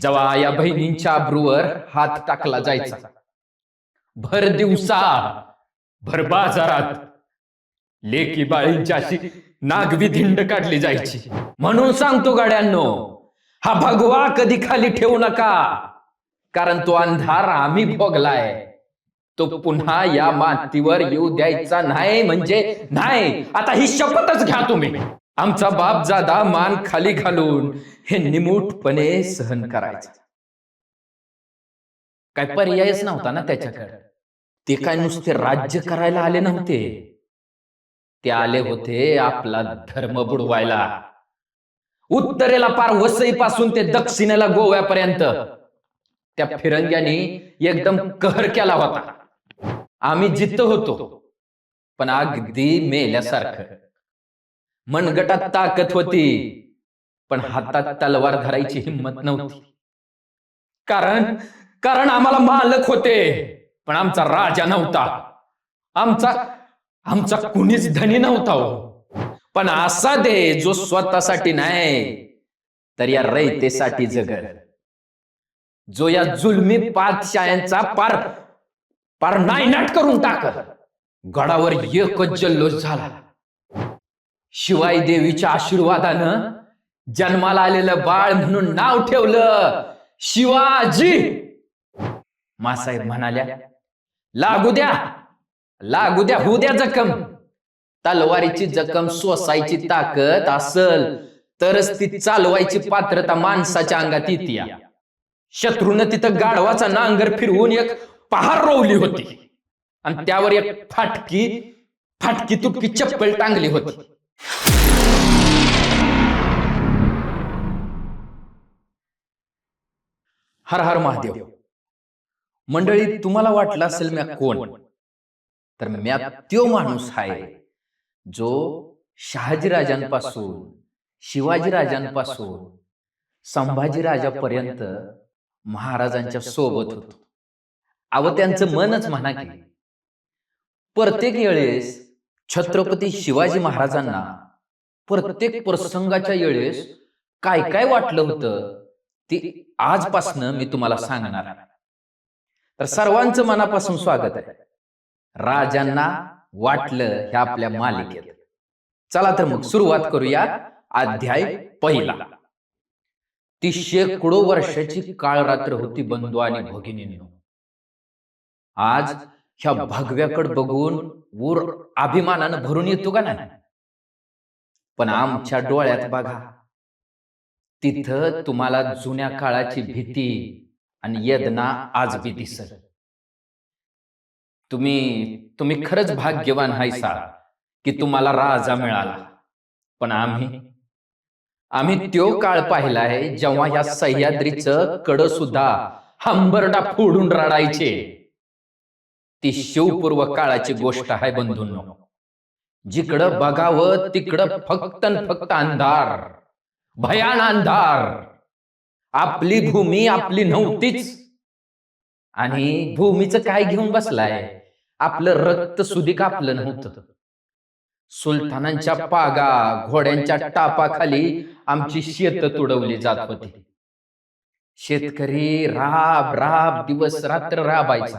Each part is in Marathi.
जेव्हा या बहिणींच्या अब्रूवर हात टाकला जायचा. भर दिवसा भर बाजारात लेकी बाळींची अशी नागवी धिंड काढली जायची. म्हणून सांगतो गाड्यांनो हा भगवा कधी खाली ठेवू नका कारण तो अंधार आम्ही भोगलाय. तो पुन्हा या मातीवर येऊ द्यायचा नाही म्हणजे नाही. आता ही शपथच घ्या तुम्ही. आमचा बाप जादा मान खाली घालून हे निमूटपणे सहन करायचं. काय पर्यायच नव्हता ना त्याच्याकडे. ते काय नुसते राज्य करायला आले नव्हते. ते आले होते आपला धर्म बुडवायला. उत्तरेला पार वसई पासून ते दक्षिणेला गोव्यापर्यंत. त्या फिरंग्यानी एकदम कहर केला होता. आम्ही जिद्द होतो. पण अगदी मेल्यासारखं. मनगटात ताकद होती पण हातात तलवार धरायची हिंमत नव्हती. कारण कारण आम्हाला मालक होते पण आमचा राजा नव्हता. आमचा आमचा कुणीच धनी नव्हता हो. पण असा दे जो स्वतःसाठी नाही तर या रयतेसाठी जगल. जो या जुलमी पातशायांचा पार पार नायनाट करून टाकल. गडावर एकच जल्लोष झाला. शिवाई देवीच्या आशीर्वादानं जन्माला आलेलं बाळ म्हणून नाव ठेवलं शिवाजी. मासाहेब म्हणाल्या लागू द्या लागू द्या होऊ द्या जखम. तलवारीची जखम सोसायची ताकद असल तरच ती चालवायची पात्रता माणसाच्या अंगात येते शत्रूनं तिथं गाढवाचा नांगर फिरवून एक पहार रोवली होती. आणि त्यावर एक फाटकी फाटकी तुटकी चप्पल टांगली होती. हर हर महादेव। मंडळी तुम्हाला वाटलं असेल म्या कोण? तर म्या त्यो माणूस आहे जो शहाजीराजांपासून शिवाजीराजांपासून संभाजीराजापर्यंत महाराजांच्या सोबत होतो. अव त्यांचं मनच म्हणा की प्रत्येक वेळेस छत्रपती शिवाजी महाराजांना प्रत्येक प्रसंगाच्या वेळेस काय काय वाटलं होतं ते आजपासनं मी तुम्हाला सांगणार तर सर्वांचं मनापासून स्वागत आहे. राजांना वाटलं हे आपल्या मालिकेत. चला तर मग सुरुवात करूया अध्याय पहिला. ती शेकडो वर्षाची काळ रात्र होती बंधू आणि भगिनींनो. आज ह्या भगव्याकडे बघून ऊर अभिमानानं भरून येतो का नाही? पण आमच्या डोळ्यात बघा तिथं तुम्हाला जुन्या काळाची भीती आणि यदना आज बी दिसत तुम्ही तुम्ही खरंच भाग्यवान हायसा की तुम्हाला राजा मिळाला. पण आम्ही आम्ही त्यो काळ पाहिला आहे जेव्हा या सह्याद्रीचं कड सुद्धा हंबरडा फोडून रडायचे. ती शिवपूर्व काळाची गोष्ट आहे बंधूंनो. जिकडं बघावं तिकडं फक्त फक्त अंधार. भयान अंधार. आपली भूमी आपली नव्हतीच. आणि भूमीचं काय घेऊन बसलाय? आपलं रक्त सुधी आपलं नव्हतं. सुलतानांच्या पागा घोड्यांच्या टापाखाली आमची शेत तुडवली जात होती. शेतकरी राब राब दिवस रात्र राबायचा.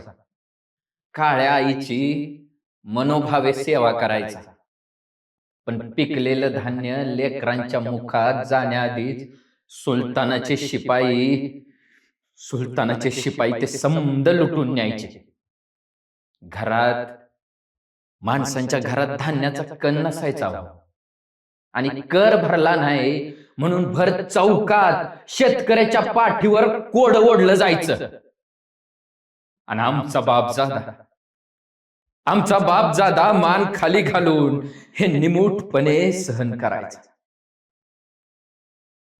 काळ्या आईची मनोभावे सेवा करायचा. पण पिकलेलं धान्य लेकरांच्या मुखात जाण्याआधीच सुलतानाचे शिपाई सुलतानाचे शिपाई ते समद लुटून न्यायचे. घरात माणसांच्या घरात धान्याचा कण नसायचा हो. आणि कर भरला नाही म्हणून भर चौकात शेतकऱ्याच्या पाठीवर कोड ओढलं जायचं. आणि आमचा बाप जादा. आमचा बाप जादा मान खाली घालून हे निमूटपणे सहन करायचं.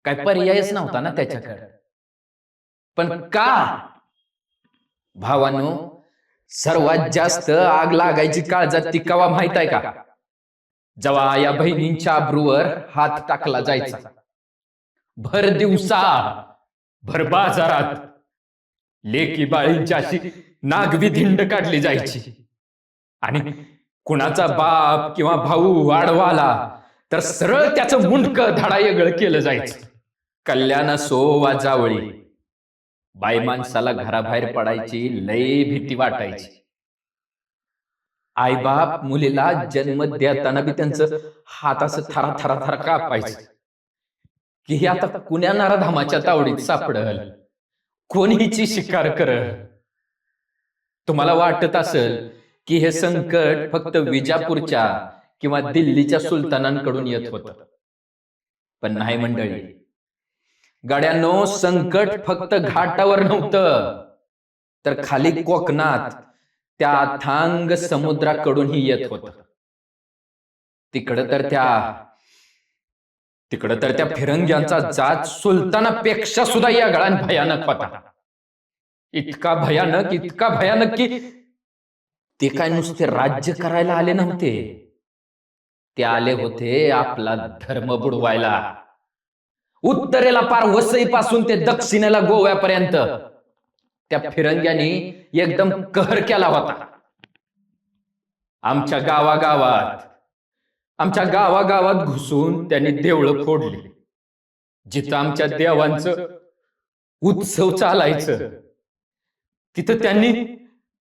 काय पर्यायच नव्हता ना त्याच्याकडे. पण का? भावानो सर्वात जास्त आग लागायची काळजात ती कवा माहीत आहे का? जेव्हा या बहिणींच्या अब्रूवर हात टाकला जायचा. भर दिवसा भर बाजारात लेकी बाळींची अशी नागवी धिंड काढली जायची. आणि कुणाचा बाप किंवा भाऊ वाढवाला तर सरळ त्याचं मुंडक धडायगळ केलं जायचं. कल्याण असो वा जावळी. बाई माणसाला घराबाहेर पडायची लय भीती वाटायची. आईबाप मुलीला जन्म देताना बी त्यांचं हात असं थरा थरा थरा कापायचं. की हे आता कुण्या नाराधामाच्या तावडीत सापडल? कोण हिची शिकार करल? तुम्हाला वाटत असेल की हे संकट फक्त विजापूरच्या किंवा दिल्लीच्या सुलतानांकडून येत होत. पण नाही मंडळी. गाड्यांनो संकट फक्त घाटावर नव्हतं. तर खाली कोकणात त्या अथांग समुद्राकडूनही येत होत. तिकडं तर त्या तिकडं तर त्या फिरंग्यांचा जात सुलतानापेक्षा सुद्धा या गळान भयानक होता. इतका भयानक इतका भयानक की ते काय नुसते राज्य करायला आले नव्हते. ते आले होते आपला धर्म बुडवायला. उत्तरेला पार वसई पासून ते दक्षिणेला गोव्यापर्यंत. त्या फिरंग्यांनी एकदम कहर केला होता. आमच्या गावागावात. आमच्या गावागावात घुसून त्यांनी देवळं फोडली. जिथं आमच्या देवांचं उत्सव चालायचं तिथं त्यांनी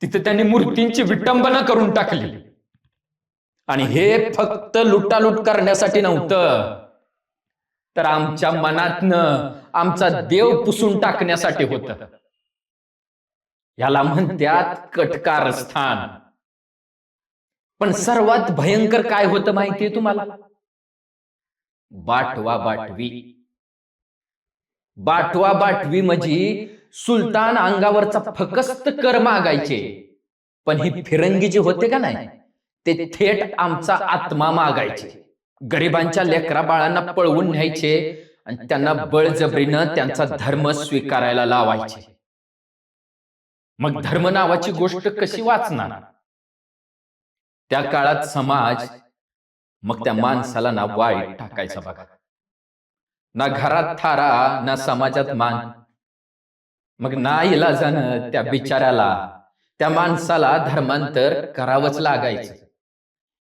तिथं त्यांनी मूर्तींची विटंबना करून टाकली. आणि हे फक्त लुटालूट करण्यासाठी नव्हतं. तर आमच्या मनातनं आमचा देव पुसून टाकण्यासाठी होत. याला म्हणत्यात कटकारस्थान. पण सर्वात भयंकर काय होतं माहितीये तुम्हाला? बाटवा बाटवी बाटवा बाटवी म्हणजे सुलतान अंगावरचा फकस्त कर मागायचे. पण ही फिरंगी जे होते का नाही ते थेट आमचा आत्मा मागायचे. गरिबांच्या लेकरा बाळांना पळवून न्यायचे आणि त्यांना बळजबरीनं त्यांचा धर्म स्वीकारायला लावायचे. मग धर्म नावाची गोष्ट कशी वाचणार? त्या काळात समाज मग त्या माणसाला ना वाईट टाकायचा बघा. ना घरात थारा ना समाजात मान. मग ना इलाजानं त्या बिचाऱ्याला त्या माणसाला धर्मांतर करावंच लागायचं.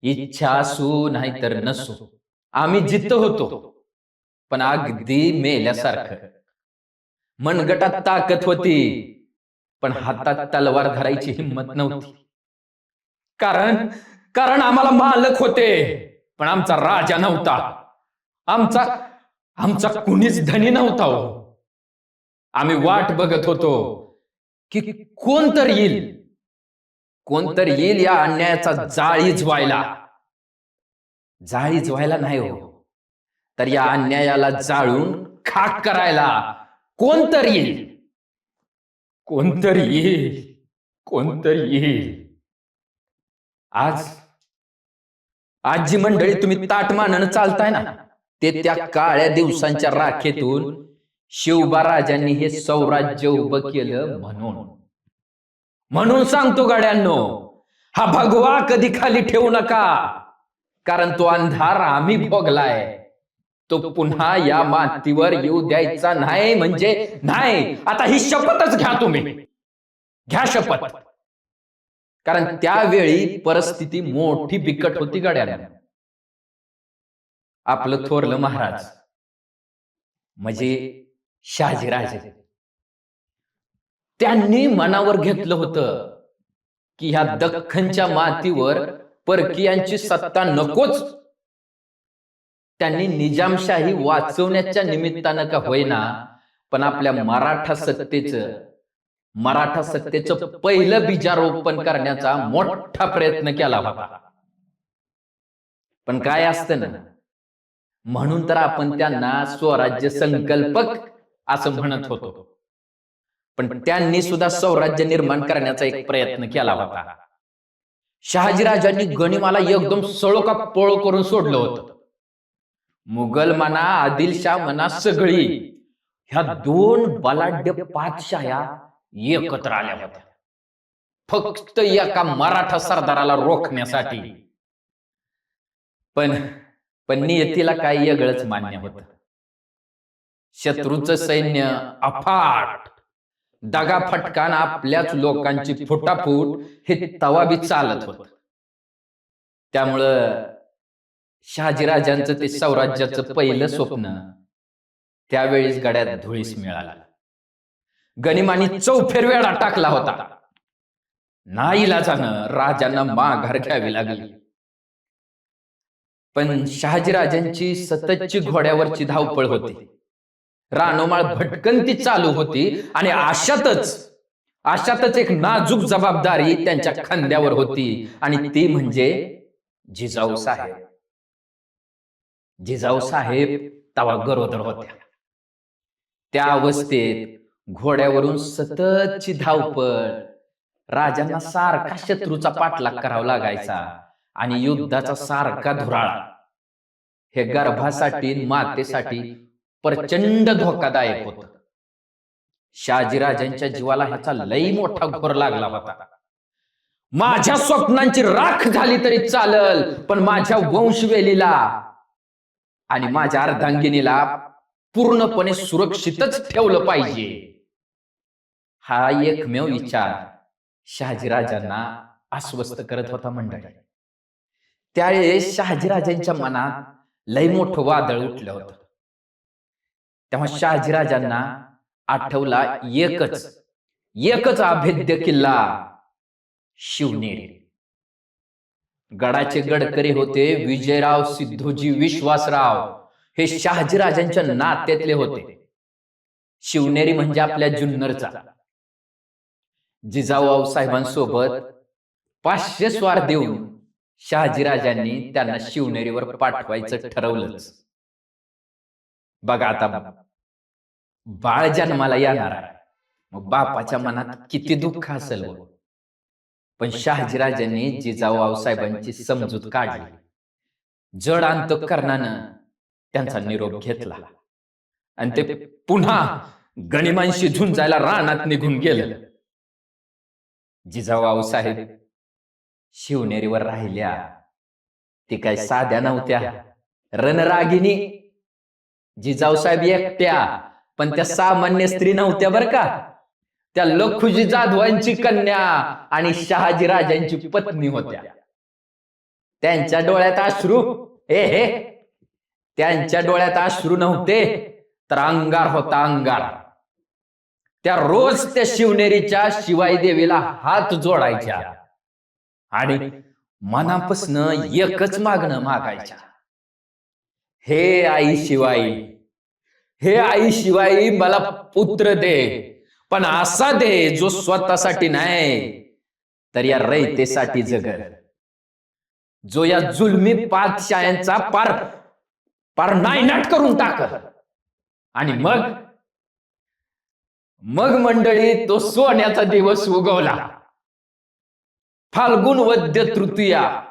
इच्छा असू नाहीतर नसू. आम्ही जिद्द होतो. पण अगदी मेल्यासारखं. मनगटात ताकद होती. पण हातात तलवार धरायची हिंमत नव्हती. कारण कारण आम्हाला मालक होते. पण आमचा राजा नव्हता. आमचा आमचा कुणीच धनी नव्हता हो. आम्ही वाट बघत होतो की कोण तर येईल. कोण तर येईल या अन्यायाचा जाळीच व्हायला. जाळीच व्हायला नाही हो. तर या अन्यायाला जाळून खाक करायला कोण तर येईल? कोणतरी येईल? कोणतरी येईल? आज आज जी मंडळी तुम्ही ताट मानानं चालताय ना? ते त्या काळ्या दिवसांच्या राखेतून शिवबा राजांनी हे सौराज्य उभं केलं म्हणून. म्हणून सांगतो गाड्यांनो हा भगवा कधी खाली ठेवू नका कारण तो अंधार आम्ही भोगलाय. तो पुन्हा या मातीवर येऊ द्यायचा नाही म्हणजे नाही. आता ही शपथच घ्या तुम्ही. घ्या शपथ. कारण त्यावेळी परिस्थिती मोठी बिकट होती गाड्या आपलं थोरलं महाराज. म्हणजे शहाजीराजे त्यांनी मनावर घेतलं होतं की ह्या दख्खनच्या मातीवर परकीयांची सत्ता नकोच. त्यांनी निजामशाही वाचवण्याच्या निमित्तानं का होईना पण आपल्या मराठा सत्तेचं मराठा सत्तेचं पहिलं बीजारोपण करण्याचा मोठा प्रयत्न केला होता. पण काय असतं ना? म्हणून तर आपण त्यांना स्वराज्य संकल्पक असं म्हणत होतो. पण त्यांनी सुद्धा स्वराज्य निर्माण करण्याचा एक प्रयत्न केला होता. शहाजीराजांनी गणिमाला एकदम सळोका पळ करून सोडलं होतं. मुघल म्हणा आदिलशाह म्हणा सगळी ह्या दोन बलाढ्य पातशाया एकत्र आल्या होत्या फक्त एका मराठा सरदाराला रोखण्यासाठी. पण पण नियतीला काही वेगळंच मान्य होत. शत्रूचं सैन्य अफाट. दगा फटकान आपल्याच लोकांची फुटाफूट हे तवा बी चालत होत. त्यामुळं शहाजीराजांचं ते स्वराज्याचं पहिलं स्वप्न त्यावेळीच गड्यात धुळीस मिळालं. गनिमानी चौफेर वेळा टाकला होता. नाईलाजानं राजांना माघार घ्यावी लागली. पण शहाजीराजांची सततची घोड्यावरची धावपळ होती. रानोमाळ भटकंती चालू होती आणि अशातच अशातच एक नाजूक जबाबदारी त्यांच्या खांद्यावर होती आणि ती म्हणजे जिजाऊ साहेब. जिजाऊ साहेब तवा गरोदर होत्या. त्या अवस्थेत घोड्यावरून सततची धावपळ. राजांना सारखा शत्रूचा पाठलाग करावा लागायचा आणि युद्धाचा सारखा धुराळा. हे गर्भासाठी मातेसाठी प्रचंड धोकादायक होत. शहाजीराजांच्या जीवाला ह्याचा लई मोठा घोर लागला होता. माझ्या स्वप्नांची राख झाली तरी चालल पण माझ्या वंशवेलीला आणि माझ्या अर्धांगिनीला पूर्णपणे सुरक्षितच ठेवलं पाहिजे. हा एकमेव विचार शहाजीराजांना अस्वस्थ करत होता मंडळी. त्यावेळेस शहाजीराजांच्या मनात लय मोठं वादळ उठलं होतं. तेव्हा शहाजीराजांना आठवला एकच एकच अभेद्य किल्ला शिवनेरी. गडाचे गडकरी होते विजयराव सिद्धोजी विश्वासराव. हे शहाजीराजांच्या नात्यातले होते. शिवनेरी म्हणजे आपल्या जुन्नरचा. जिजाऊ साहेबांसोबत पाचशे स्वार देऊन शहाजीराजांनी त्यांना शिवनेरीवर पाठवायचं ठरवलंच. बघा आता बाळ जन्माला येणार आहे. मग बापाच्या मनात किती दुःख असेल पण शहाजीराजांनी जिजाऊ साहेबांची समजूत काढली. जड अंतकरणानं त्यांचा निरोप घेतला. आणि ते पुन्हा गणिमांशी झुंजायला रानात निघून गेलं. जिजाऊ साहेब शिवनेरीवर राहिल्या. ती काय साध्या नव्हत्या. रणरागिनी जिजाऊ साहेब एकट्या. पण त्या सामान्य स्त्री नव्हत्या बर का. त्या लखुजी जाधवांची कन्या आणि शहाजी राजांची पत्नी होत्या. त्यांच्या डोळ्यात अश्रू. ए हे त्यांच्या डोळ्यात अश्रू नव्हते. तर अंगार होता अंगार. त्या रोज त्या शिवनेरीच्या शिवाई देवीला हात जोडायच्या. आणि मनापासनं एकच मागणं मागायच्या. हे आई शिवाई. हे आई शिवाई मला पुत्र दे. पण असा दे जो स्वतःसाठी नाही. तर या रयतेसाठी जगल. जो या जुलमी पादशायांचा पार पार नायनाट करून टाकल. आणि मग मग मंडळी तो सोन्याचा दिवस उगवला. फाल्गुन वद्य तृतीया.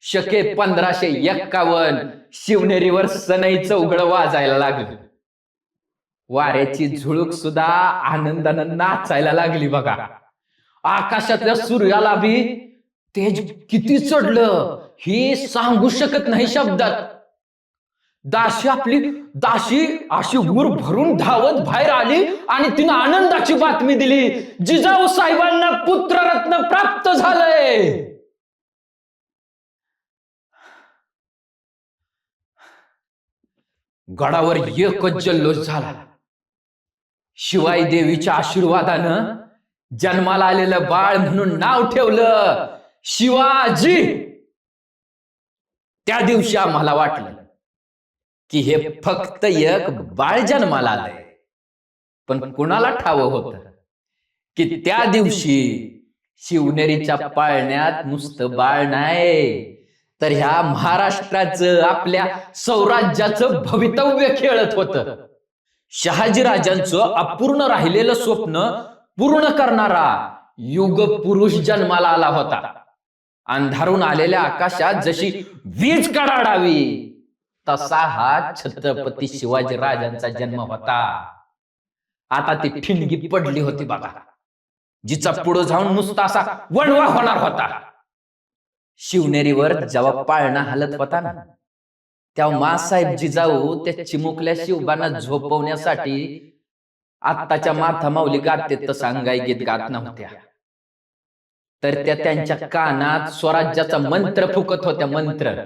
शके पंधराशे एक्कावन्न. शिवनेरीवर सनईचं उघड वाजायला लागलं. वाऱ्याची झुळूक सुद्धा आनंदानं नाचायला लागली बघा. आकाशातल्या सूर्याला बी तेज किती चढलं हे सांगू शकत नाही शब्दात. दाशी आपली दाशी अशी ऊर भरून धावत बाहेर आली आणि तिनं आनंदाची बातमी दिली. जिजाऊ साहेबांना पुत्ररत्न प्राप्त झालंय. गडावर एकच जल्लोष झाला. शिवाई देवीच्या आशीर्वादानं जन्माला आलेलं बाळ म्हणून नाव ठेवलं शिवाजी. त्या दिवशी आम्हाला वाटलं की हे फक्त एक बाळ जन्माला आलंय. पण कुणाला ठावं होत? की त्या दिवशी शिवनेरीच्या पाळण्यात नुसतं बाळ नाही तर ह्या महाराष्ट्राचं आपल्या सौराज्याचं भवितव्य खेळत होतं. शहाजीराजांचं अपूर्ण राहिलेलं स्वप्न पूर्ण करणारा युग पुरुष जन्माला आला होता. अंधारून आलेल्या आकाशात जशी वीज कडाडावी तसा हा छत्रपती शिवाजी राजांचा जन्म होता. आता ती ठिणगी पडली होती बघा. जिचा पुढे जाऊन नुसता असा वणवा होणार होता. शिवनेरीवर जेव्हा पाळणा हलत होता ना तेव्हा मासाहेब जिजाऊ त्या चिमुकल्या शिवबांना झोपवण्यासाठी आत्ताच्या माथा माऊली गाते तसं अंगाई गीत गात नव्हत्या. तर त्या त्यांच्या कानात स्वराज्याचा मंत्र फुकत होत्या मंत्र.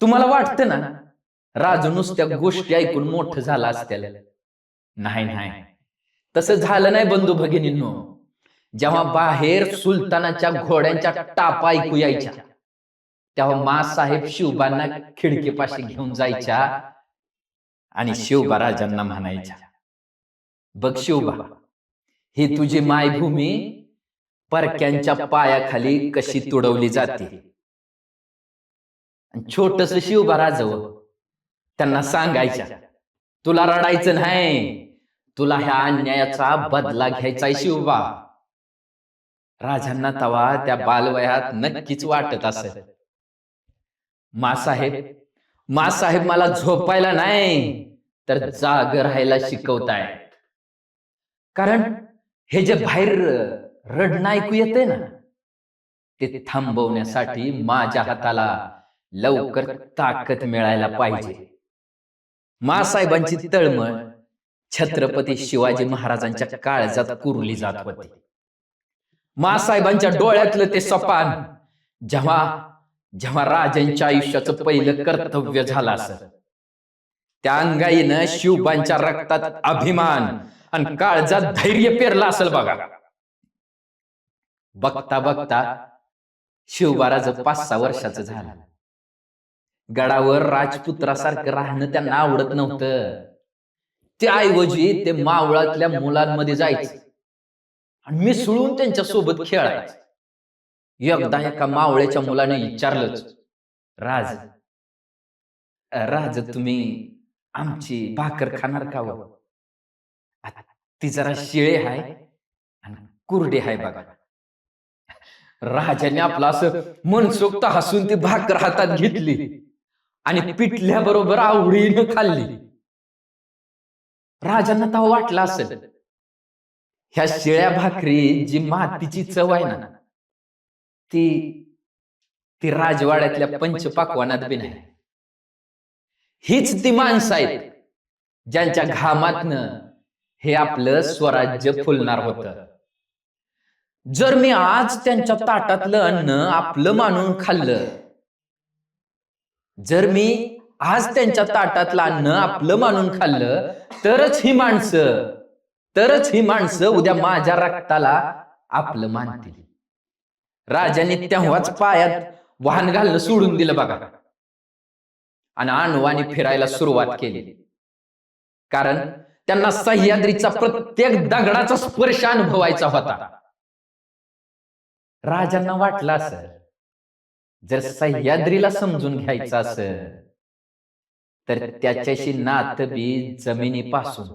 तुम्हाला वाटतं ना राजू नुसत्या गोष्टी ऐकून मोठं झाला असत्याला. नाही नाही तसं झालं नाही बंधू भगिनींनो. जेव्हा बाहेर सुलतानाच्या घोड्यांच्या टापा ऐकू यायच्या. तेव्हा मासाहेब शिवबांना खिडकीपाशी घेऊन जायच्या आणि शिवबा राजांना म्हणायच्या बघ शिवबा ही तुझी मायभूमी परक्यांच्या पायाखाली कशी तुडवली जाते? छोटस शिवबा राजव त्यांना सांगायच्या तुला रडायचं नाही. तुला ह्या अन्यायाचा बदला घ्यायचाय शिवबा. राजांना तवा त्या बालवयात नक्कीच वाटत असत मासाहेब मासाहेब मला झोपायला नाही तर जाग राहायला शिकवतायत. कारण हे जे बाहेर रडणं ऐकू येते ना ते थांबवण्यासाठी माझ्या हाताला लवकर ताकद मिळायला पाहिजे. मासाहेबांची तळमळ छत्रपती शिवाजी महाराजांच्या काळजात कुरली जात होती. मासाहेबांच्या डोळ्यातलं ते सपान. जेव्हा जेव्हा राजांच्या आयुष्याचं पहिलं कर्तव्य झालं असं. त्या अंगाईनं शिवबांच्या रक्तात अभिमान आणि काळजात धैर्य पेरलं असेल बघा. बघता बघता शिवबाराज पाच सहा वर्षाचं झालं. गडावर राजपुत्रासारखं राहणं त्यांना आवडत नव्हतं. त्याऐवजी ते मावळातल्या मुलांमध्ये जायचं. आणि मिसळून त्यांच्यासोबत खेळायचं. एकदा एका मावळ्याच्या मुलाने विचारलंच राज राज तुम्ही आमची भाकर खाणार का हो? आ- ती जरा शिळे आहे आणि कुरडे आहे बघा. राजाने आपलं असं मनसोक्त हसून ती भाकर हातात घेतली. आणि पिठल्या बरोबर आवडीनं खाल्ली. राजांना तेव्हा वाटलं असेल. ह्या शिळ्या भाकरी जी मातीची चव आहे ना ती ती राजवाड्यातल्या पंचपाकवानात बी नाही हीच ती माणसं आहेत ज्यांच्या घामातनं हे आपलं स्वराज्य फुलणार होत. जर मी आज त्यांच्या ताटातलं अन्न आपलं मानून खाल्लं जर मी आज त्यांच्या ताटातलं अन्न आपलं मानून खाल्लं तरच ही माणसं तरच ही माणसं उद्या माझ्या रक्ताला आपलं मानतील राजाने तेव्हाच पायात वाहन घालणं सोडून दिलं बघा. आणि अणवाने फिरायला सुरुवात केली. कारण त्यांना सह्याद्रीचा प्रत्येक दगडाचा स्पर्श अनुभवायचा होता. राजांना वाटलं असं जर सह्याद्रीला समजून घ्यायचं असेल तर त्याच्याशी नातं बी जमिनीपासून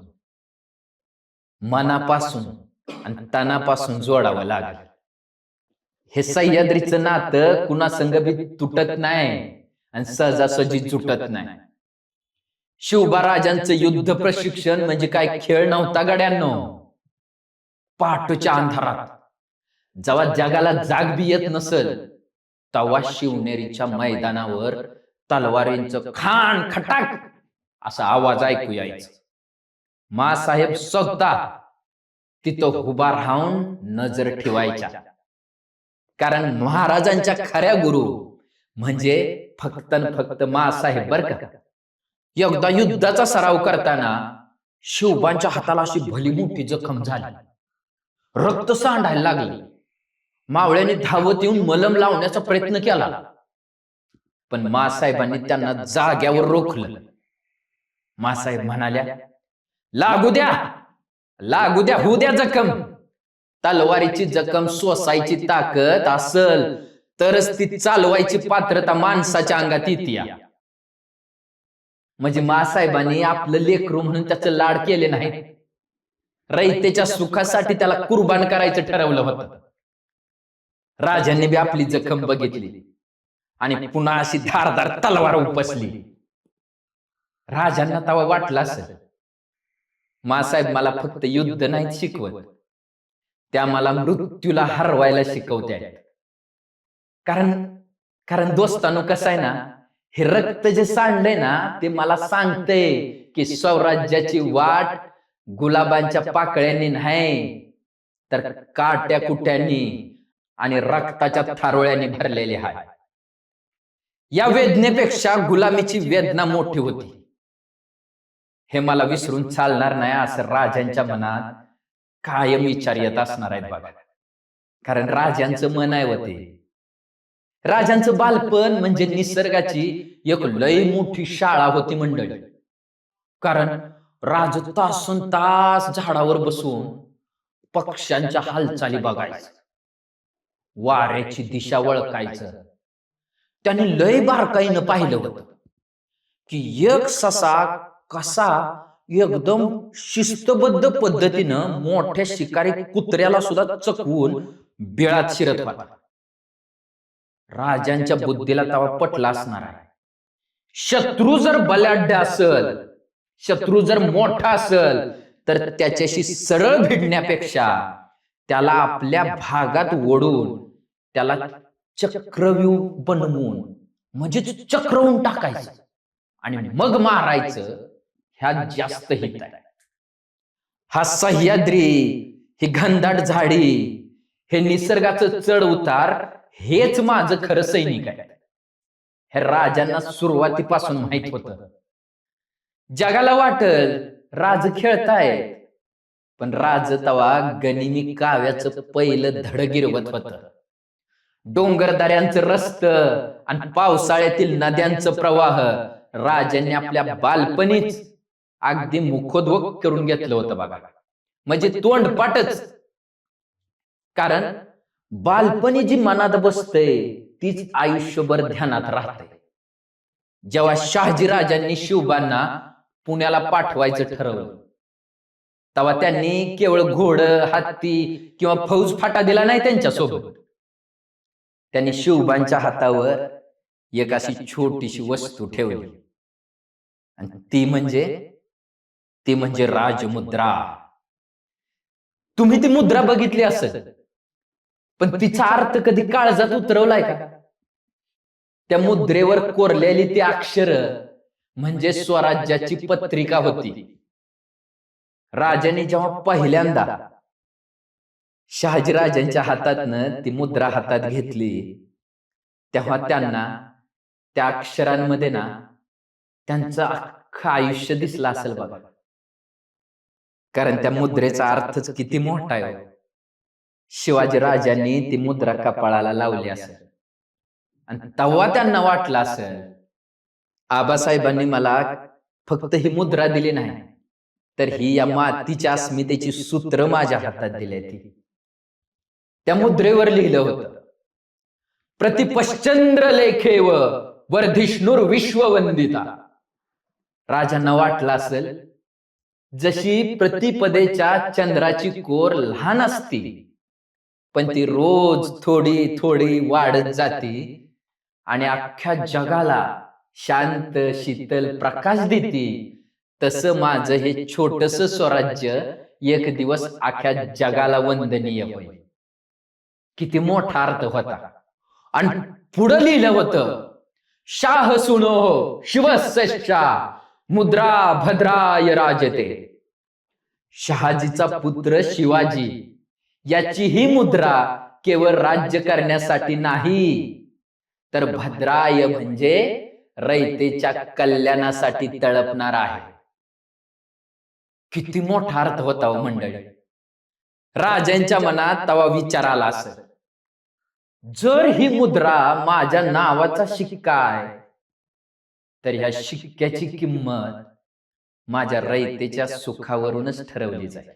मनापासून आणि तनापासून जोडावं लागेल. हे सह्याद्रीचं नातं कुणा बी तुटत नाही आणि सहजासहजी तुटत नाही. शिवबा राजांचं युद्ध प्रशिक्षण म्हणजे काय खेळ नव्हता गड्यांनो. पहाटच्या अंधारात. जेव्हा जगाला जाग बी येत नसल तवा शिवनेरीच्या मैदानावर तलवारींचं खाण खटाक असा आवाज ऐकू यायचा. मासाहेब स्वतः तिथं उभा राहून नजर ठेवायच्या. कारण महाराजांच्या खऱ्या गुरु म्हणजे फक्त न फक्त मासाहेब बर का? एकदा युद्धाचा सराव करताना शिवबांच्या हाताला अशी भली मोठी जखम झाली. रक्त सांडायला लागली. मावळ्याने धावत येऊन मलम लावण्याचा प्रयत्न केला. पण मासाहेबांनी त्यांना जाग्यावर रोखलं. मासाहेब म्हणाल्या लागू द्या. लागू द्या. होऊ द्या जखम. तलवारीची जखम सोसायची ताकद असल तरच ती चालवायची पात्रता माणसाच्या अंगात येते. म्हणजे मासाहेबांनी आपलं लेकरू म्हणून त्याचं लाड केले नाहीत. रयतेच्या सुखासाठी त्याला कुर्बान करायचं ठरवलं होतं. राजांनी बी आपली जखम बघितली. आणि पुन्हा अशी धारदार तलवार उपसली. राजांना तवा वाटलं असेल मासाहेब मला फक्त युद्ध नाही शिकवत. त्या मला मृत्यूला हरवायला शिकवत्या कारण कारण दोस्तानो कसं आहे ना हे रक्त जे सांडलंय ना ते मला सांगतंय की स्वराज्याची वाट गुलाबांच्या पाकळ्यांनी नाही तर काट्या कुट्यांनी आणि रक्ताच्या थारोळ्यांनी भरलेली आहे या वेदनेपेक्षा गुलामीची वेदना मोठी होती. हे मला विसरून चालणार नाही असं राजांच्या मनात कायम विचार येत असणार आहेत बघा. कारण राजांचं मन आहे होते. राजांचं बालपण म्हणजे निसर्गाची एक लय मोठी शाळा होती मंडळी. कारण राज तासन तास झाडावर बसून पक्ष्यांच्या हालचाली बघायचं. वाऱ्याची दिशा वळखायचं त्याने लय बारकाईनं पाहिलं होतं की एक ससा कसा एकदम शिस्तबद्ध पद्धतीनं मोठ्या शिकारी कुत्र्याला सुद्धा चकवून बिळात शिरत होता राजांच्या बुद्धीला तवा पटला असणार आहे. शत्रू जर बलाढ्य असल शत्रू जर मोठा असल तर त्याच्याशी सरळ भिडण्यापेक्षा त्याला आपल्या भागात ओढून त्याला चक्रव्यूह बनवून म्हणजेच चक्रवून टाकायचं. आणि मग मारायचं ह्यात जास्त हित आहे. हा सह्याद्री ही घनदाट झाडी हे निसर्गाचं चढ उतार हेच माझं खरं सैनिक आहे. हे राजांना सुरुवातीपासून माहीत होत. जगाला वाटल राज खेळतायत. पण राज तवा गनिमी काव्याचं पहिलं धड गिरवत होत. डोंगरदऱ्यांचं रस्त आणि पावसाळ्यातील नद्यांचं प्रवाह. राजांनी आपल्या बालपणीच अगदी मुखोद्वक करून घेतलं होतं बघा. म्हणजे तोंडपाटच. कारण बालपणी जी मनात बसते तीच आयुष्यभर ध्यानात राहते. जेव्हा शहाजी राजांनी शिवबांना पुण्याला पाठवायचं ठरवलं. तेव्हा त्यांनी केवळ घोड हत्ती किंवा फौज फाटा दिला नाही त्यांच्यासोबत त्यांनी शिवबांच्या हातावर एक अशी छोटीशी वस्तू ठेवली. आणि ती म्हणजे ती म्हणजे राजमुद्रा. तुम्ही ती मुद्रा बघितली असेल. पण तिचा अर्थ कधी काळजात उतरवलाय का? त्या मुद्रेवर कोरलेली ती अक्षर म्हणजे स्वराज्याची पत्रिका होती. राजाने जेव्हा पहिल्यांदा शहाजीराजांच्या हातातनं ती मुद्रा हातात घेतली. तेव्हा त्यांना त्या अक्षरांमध्ये ना त्यांचं अख्खं आयुष्य दिसलं असेल बघा. कारण त्या मुद्रेचा अर्थच किती मोठा आहे हो. शिवाजी राजांनी ती मुद्रा कपाळाला लावली असेल. आणि तेव्हा त्यांना वाटलं असेल आबासाहेबांनी मला फक्त ही मुद्रा दिली नाही. तर ही या मातीच्या अस्मितेची सूत्र माझ्या हातात दिली ती त्या मुद्रेवर लिहिलं होतं. प्रतिपश्चंद्र लेखेव वर्धिष्णुर विश्ववंदिता. राजांना वाटलं असेल जशी प्रतिपदेच्या चंद्राची कोर लहान असती पण ती रोज थोडी थोडी वाढत जाती आणि अख्ख्या जगाला शांत शीतल प्रकाश देती. तसं माझं हे छोटस स्वराज्य एक दिवस अख्ख्या जगाला वंदनीय होईल किती मोठा अर्थ होता. आणि पुढं लिहिलं होतं शाह सुनो शिवसशा मुद्रा भद्राय राजते. शहाजीचा पुत्र शिवाजी याची ही मुद्रा केवळ राज्य करण्यासाठी नाही. तर भद्राय म्हणजे रयतेच्या कल्याणासाठी तळपणार आहे. किती मोठा अर्थ होता हो मंडळी. राजांच्या मनात तवा विचार आला असेल. जर ही मुद्रा माझ्या नावाचा शिक्का आहे तर ह्या शिक्क्याची किंमत माझ्या रयतेच्या सुखावरूनच ठरवली जाईल.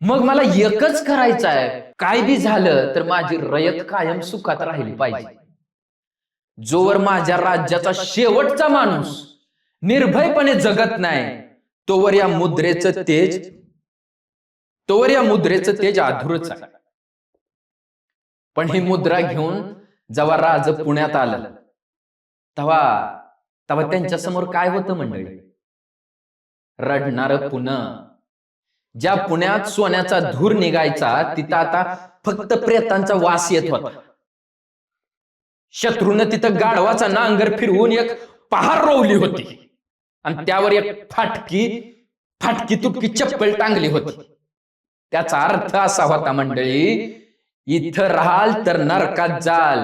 मग मला एकच करायचं आहे. काय बी झालं तर माझी रयत कायम सुखात राहिली पाहिजे. जोवर माझ्या राज्याचा शेवटचा माणूस. निर्भयपणे जगत नाही. तोवर या मुद्रेचं तेज तोवर या मुद्रेचं तेज अधुरच आहे. पण ही मुद्रा घेऊन जेव्हा राज पुण्यात आलं तेव्हा तेव्हा त्यांच्यासमोर काय होतं मंडळी? रडणार पुणे. ज्या पुण्यात सोन्याचा धूर निघायचा तिथं आता फक्त प्रेतांचा वास येत होता. शत्रूनं तिथं गाढवाचा नांगर फिरवून एक पहार रोवली होती. आणि त्यावर एक फाटकी फाटकी तुटकी चप्पल टांगली होती. त्याचा अर्थ असा होता मंडळी इथं राहाल तर नरकात जाल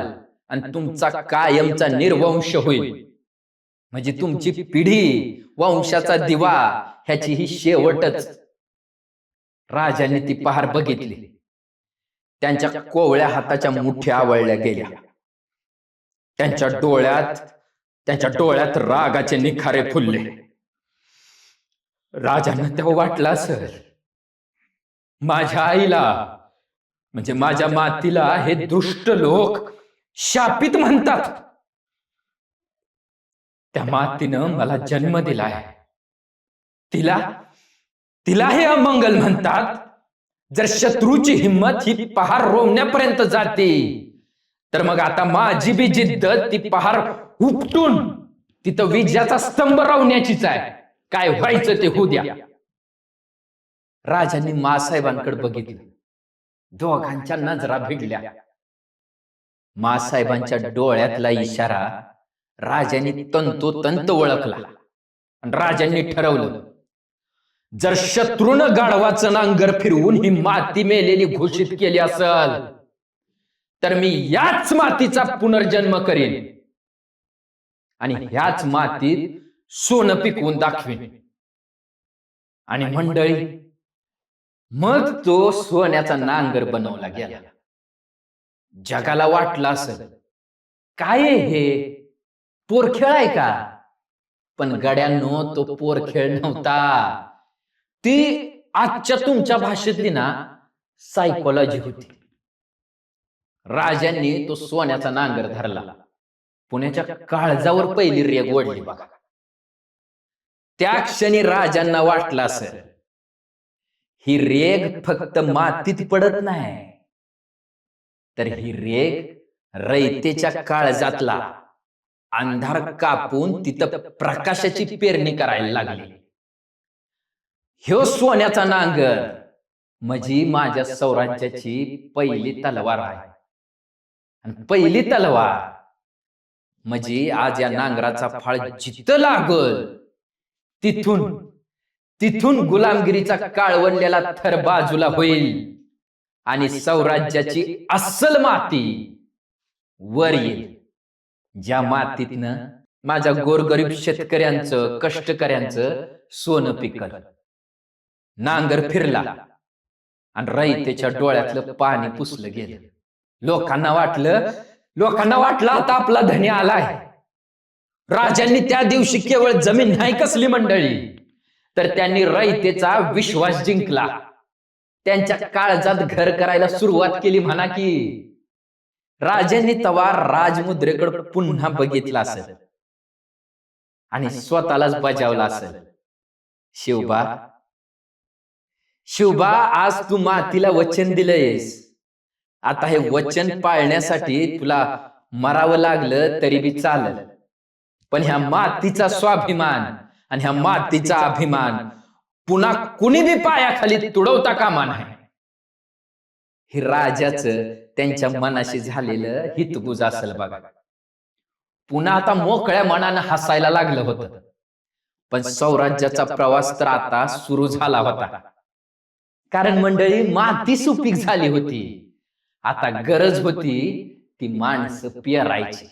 आणि तुमचा कायमचा निर्वंश होईल. म्हणजे तुमची पिढी वंशाचा दिवा ह्याची ही शेवटच राजाने ती पहार बघितली. त्यांच्या कोवळ्या हाताच्या मुठ्या आवळल्या गेल्या. त्यांच्या डोळ्यात त्यांच्या डोळ्यात रागाचे निखारे फुलले. राजांना तेव्हा वाटलं असेल माझ्या आईला म्हणजे माझ्या मातीला हे दुष्ट लोक शापित म्हणतात. त्या मातीनं मला जन्म दिलाय. तिला? तिला? हे अमंगल म्हणतात? जर शत्रूची हिंमत ही पहार रोवण्यापर्यंत जाते तर मग आता माझी बी जिद्द ती पहार उपटून तिथं विजयाचा स्तंभ रावण्याचीच आहे. काय व्हायचं ते होऊ द्या. राजांनी मासाहेबांकडे बघितलं. दोघांच्या नजरा भिडल्या मासाहेबांच्या डोळ्यातला इशारा राजांनी तंतोतंत ओळखला. आणि राजांनी ठरवलं जर शत्रूनं गाढवाचं नांगर फिरवून ही माती मेलेली घोषित केली असल तर मी याच मातीचा पुनर्जन्म करीन. आणि ह्याच मातीत सोनं पिकवून दाखवीन. आणि मंडळी मग तो सोन्याचा नांगर बनवला गेला. जगाला वाटलं असेल. काय हे? पोरखेळ आहे का? पण गड्यांनो तो पोरखेळ नव्हता. ती आजच्या तुमच्या भाषेतली ना सायकोलॉजी होती. राजांनी तो सोन्याचा नांगर धरला. पुण्याच्या काळजावर पहिली रेग ओढली बघा. त्या क्षणी राजांना वाटलं असेल ही रेग फक्त मातीत पडत नाही. तर ही रेग रयतेच्या काळजातला अंधार कापून तिथं प्रकाशाची पेरणी करायला लागली. ह्यो सोन्याचा नांगर. म्हणजे माझ्या सौराज्याची पहिली तलवार आहे. आणि पहिली तलवार. म्हणजे आज या नांगराचा फळ जिथं लागल तिथून तिथून गुलामगिरीचा काळवंडलेला थर बाजूला होईल. आणि सौराज्याची अस्सल माती वर येईल. ज्या मातीतनं माझ्या गोरगरीब शेतकऱ्यांचं कष्टकऱ्यांचं सोनं पिकल. नांगर फिरला. आणि रयतेच्या डोळ्यातलं पाणी पुसलं गेलं. लोकांना वाटलं लोकांना वाटलं आता आपला धनी आलाय. राजांनी त्या दिवशी केवळ जमीन नाही कसली मंडळी तर त्यांनी रयतेचा विश्वास जिंकला. त्यांच्या काळजात घर करायला सुरुवात केली म्हणा की राजांनी तवा राजमुद्रेकडे पुन्हा बघितला असेल आणि स्वतःलाच बजावला असेल. शिवबा शिवबा आज तू मातीला वचन दिलंयस. आता हे वचन पाळण्यासाठी तुला मरावं लागलं तरी बी चालल. पण ह्या मातीचा स्वाभिमान आणि ह्या मातीचा अभिमान पुन्हा कुणी बी पायाखाली तुडवता कामा नाही हे राजाच त्यांच्या मनाशी झालेलं हितगुज असेल बघा. पुन्हा आता मोकळ्या मनानं हसायला लागलं होतं. पण सौराज्याचा प्रवास तर आता सुरू झाला होता. कारण मंडळी माती सुपीक झाली होती. आता गरज होती ती माणसं पेरायची.